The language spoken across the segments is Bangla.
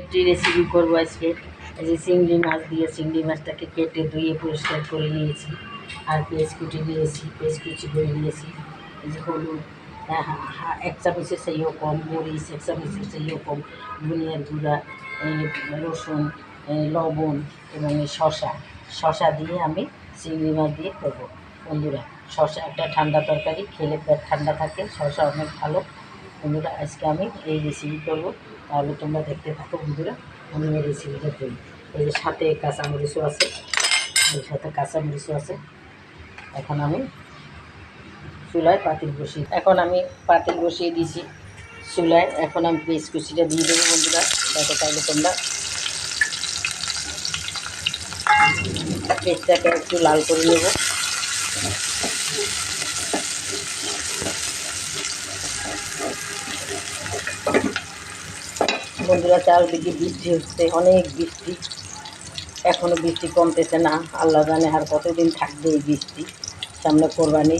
একটি রেসিপি করব আজকে। এই যে চিংড়ি মাছ দিয়ে চিংড়ি মাছটাকে কেটে ধুয়ে পরিষ্কার করে নিয়েছি। আর পেঁয়াজ কুচি নিয়েছি পেঁয়াজ কুচি করে নিয়েছি। এই যে হলুদ হ্যাঁ, হ্যাঁ, হ্যাঁ, এক চামচের সেইও কম মরিচ এক চামচের সেইও কম ধনিয়ার গুঁড়া রসুন লবণ এবং শশা শশা দিয়ে আমি চিংড়ি মাছ দিয়ে করব। বন্ধুরা শশা একটা ঠান্ডা তরকারি খেলে পেট ঠান্ডা থাকে শশা অনেক ভালো। বন্ধুরা, আজকে আমি এই রেসিপি করব। তাহলে তোমরা দেখতে থাকো বন্ধুরা, আমি এই রেসিপিটা করি। এই যে সাথে কাঁচামরিচও আছে এর সাথে কাঁচা কাঁচামরিচও আছে। এখন আমি চুলায় পাতিল বসিয়ে এখন আমি পাতিল বসিয়ে দিয়েছি চুলায়। এখন আমি পেঁয়াজ কুচিটা দিয়ে দেবো বন্ধুরা, যাতে তাহলে তোমরা পেঁয়াজটাকে একটু লাল করে নেব। বন্ধুরা, চারদিকে বৃষ্টি হচ্ছে, অনেক বৃষ্টি। এখনও বৃষ্টি কমতেছে না, আল্লাহ জানে আর কতদিন থাকবে এই বৃষ্টি। সামনে কোরবানি।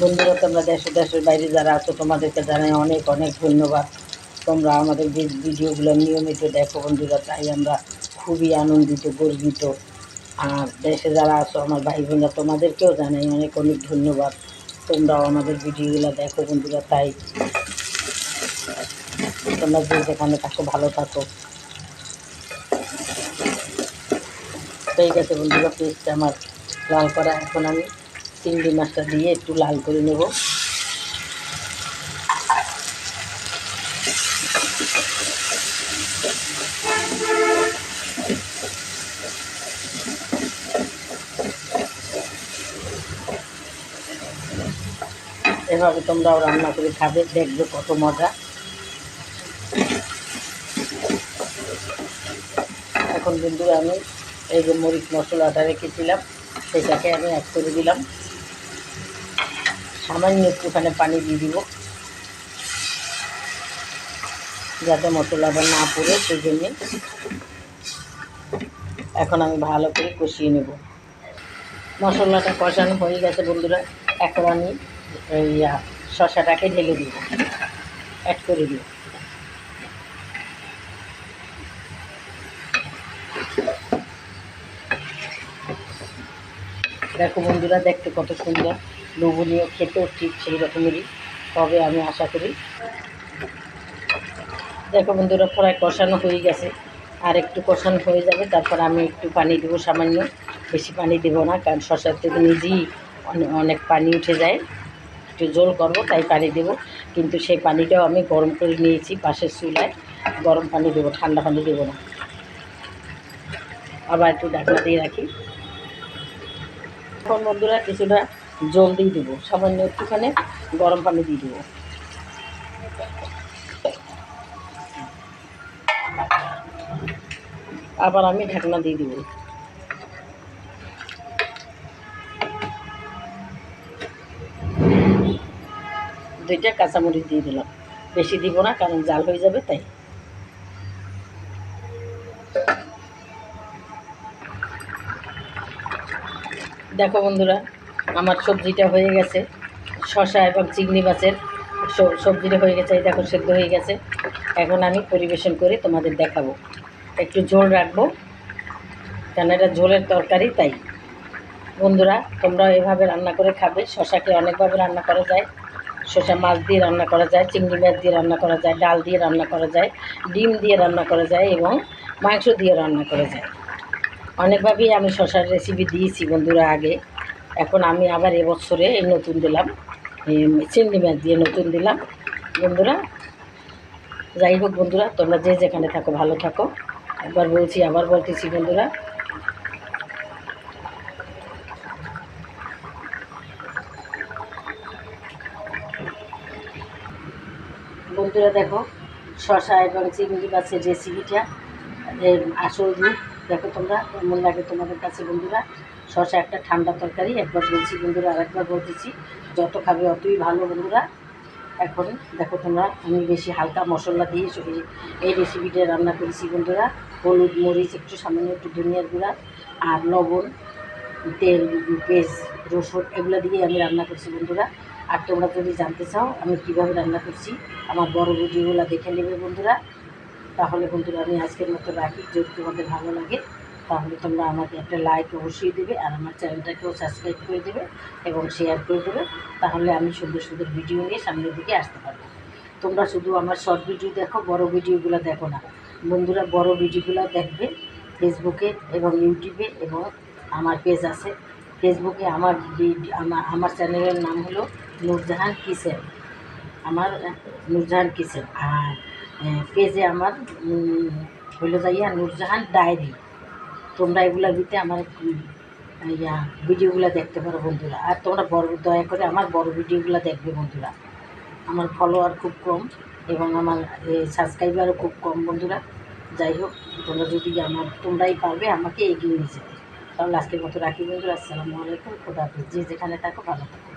বন্ধুরা, তোমরা দেশে দেশের বাইরে যারা আছো, তোমাদেরকে জানাই অনেক অনেক ধন্যবাদ। তোমরা আমাদের যে ভিডিওগুলো নিয়মিত দেখো বন্ধুরা, তাই আমরা খুবই আনন্দিত, গর্বিত। আর দেশে যারা আছো, আমার ভাই বোনরা তোমাদেরকেও জানাই অনেক অনেক ধন্যবাদ। তোমরাও আমাদের ভিডিওগুলো দেখো বন্ধুরা, তাই। তোমরা যে যেখানে থাকো, ভালো থাকো। ঠিক আছে বন্ধুরা পেস্টটা আমার লাল করা এখন আমি চিংড়ি মাছটা দিয়ে একটু লাল করে নেব। এভাবে তোমরাও রান্না করে খাবে, দেখবে কত মজা। এখন বন্ধুরা আমি এই যে মরিচ মশলাটা রেখেছিলাম, সেটাকে আমি অ্যাড করে দিলাম। সামান্য একটুখানি পানি দিয়ে দিব, যাতে মশলাটা না পড়ে সেই জন্যে এখন আমি ভালো করে কষিয়ে নেব। মশলাটা কষানো হয়ে গেছে বন্ধুরা, এখন আমি এই আহ, শসাটাকে ঢেলে দিব। অ্যাড করে দিব। দেখো বন্ধুরা দেখতে কত সুন্দর। লোভনীয় খেতেও ঠিক সেই রকমেরই। তবে আমি আশা করি দেখো বন্ধুরা প্রায় কষানো হয়ে গেছে। আর একটু কষানো হয়ে যাবে তারপর আমি একটু পানি দেবো সামান্য। বেশি পানি দেবো না কারণ শশার থেকে নিজেই অনেক পানি উঠে যায়। একটু জোল করব তাই পানি দেব। কিন্তু সেই পানিটাও আমি গরম করে নিয়েছি পাশের চুলায়। গরম পানি দেবো, ঠান্ডা পানি দেবো না। আবার একটু ঢাকনা দিয়ে রাখি। এখন বন্ধুরা কিছুটা জল দিয়ে দেবো, সামান্য একটুখানি গরম পানি দিয়ে দেবো। আবার আমি ঢাকনা দিয়ে দেবো। দুইটা কাঁচামরিচ দিয়ে দিলাম। বেশি দিব না, কারণ জাল হয়ে যাবে তাই। দেখো বন্ধুরা, আমার সবজিটা হয়ে গেছে। শশা এবং চিংড়ি মাছের সবজিটা হয়ে গেছে, এই দেখো সেদ্ধ হয়ে গেছে। এখন আমি পরিবেশন করে তোমাদের দেখাবো। একটু ঝোল রাখব, কেন এটা ঝোলের তরকারি তাই। বন্ধুরা, তোমরা এভাবে রান্না করে খাবে শশাকে অনেকভাবে রান্না করা যায়। শসা মাছ দিয়ে রান্না করা যায়, চিংড়ি মাছ দিয়ে রান্না করা যায়, ডাল দিয়ে রান্না করা যায়, ডিম দিয়ে রান্না করা যায় এবং মাংস দিয়ে রান্না করা যায়। অনেকভাবেই আমি শশার রেসিপি দিয়েছি বন্ধুরা আগে। এখন আমি আবার এবছরে এই নতুন দিলাম চিংড়ি মাছ দিয়ে নতুন দিলাম। বন্ধুরা, যাই হোক বন্ধুরা, তোমরা যে যেখানে থাকো, ভালো থাকো। একবার বলছি, আবার বলতেছি বন্ধুরা। বন্ধুরা দেখো শশা এবং চিংড়ি মাছের রেসিপিটা আসল রূপ দেখো তোমরা, কেমন লাগে তোমাদের কাছে বন্ধুরা? শশা একটা ঠান্ডা তরকারি, একবার বলছি বন্ধুরা, আরেকবার বলতেছি, যত খাবে অতই ভালো বন্ধুরা। এখন দেখো তোমরা, আমি বেশি হালকা মশলা দিয়ে এই রেসিপিটা রান্না করেছি বন্ধুরা। হলুদ, মরিচ, একটু সামান্য একটু ধনিয়ার গুঁড়া আর লবণ, তেল, পেঁয়াজ, রসুন, এগুলো দিয়ে আমি রান্না করছি বন্ধুরা। আর তোমরা যদি জানতে চাও আমি কীভাবে রান্না করছি, আমার বড় ভিডিওগুলো দেখে নেবে বন্ধুরা। তাহলে বন্ধুরা, আমি আজকের মতো রাখি। যদি তোমাদের ভালো লাগে, তাহলে তোমরা আমাকে একটা লাইক অবশ্যই দেবে আর আমার চ্যানেলটাকেও সাবস্ক্রাইব করে দেবে এবং শেয়ার করে দেবে। তাহলে আমি সুন্দর সুন্দর ভিডিও নিয়ে সামনের দিকে আসতে পারব। তোমরা শুধু আমার শর্ট ভিডিও দেখো, বড় ভিডিওগুলো দেখো না। বন্ধুরা, বড় ভিডিওগুলো দেখবে ফেসবুকে এবং ইউটিউবে এবং আমার পেজ আছে। ফেসবুকে আমার আমার চ্যানেলের নাম হলো নূরজাহান কিচেন আমার নূরজাহান কিচেন আর পেজে আমার হলো যাইয়া নূরজাহান ডায়েরি। তোমরা এগুলোর দিতে আমার ইয়া, ভিডিওগুলো দেখতে পারো বন্ধুরা। আর তোমরা বড়, দয়া করে আমার বড় ভিডিওগুলো দেখবে বন্ধুরা। আমার ফলোয়ার খুব কম এবং আমার সাবস্ক্রাইবারও খুব কম বন্ধুরা। যাই হোক, তোমরা যদি আমার, তোমরাই পারবে আমাকে এগিয়ে নিয়ে যেতে। তাহলে আজকের মতো রাখি বন্ধুরা। আসসালামু আলাইকুম। খোদা হাফেজ। যে যেখানে থাকো, ভালো থাকো।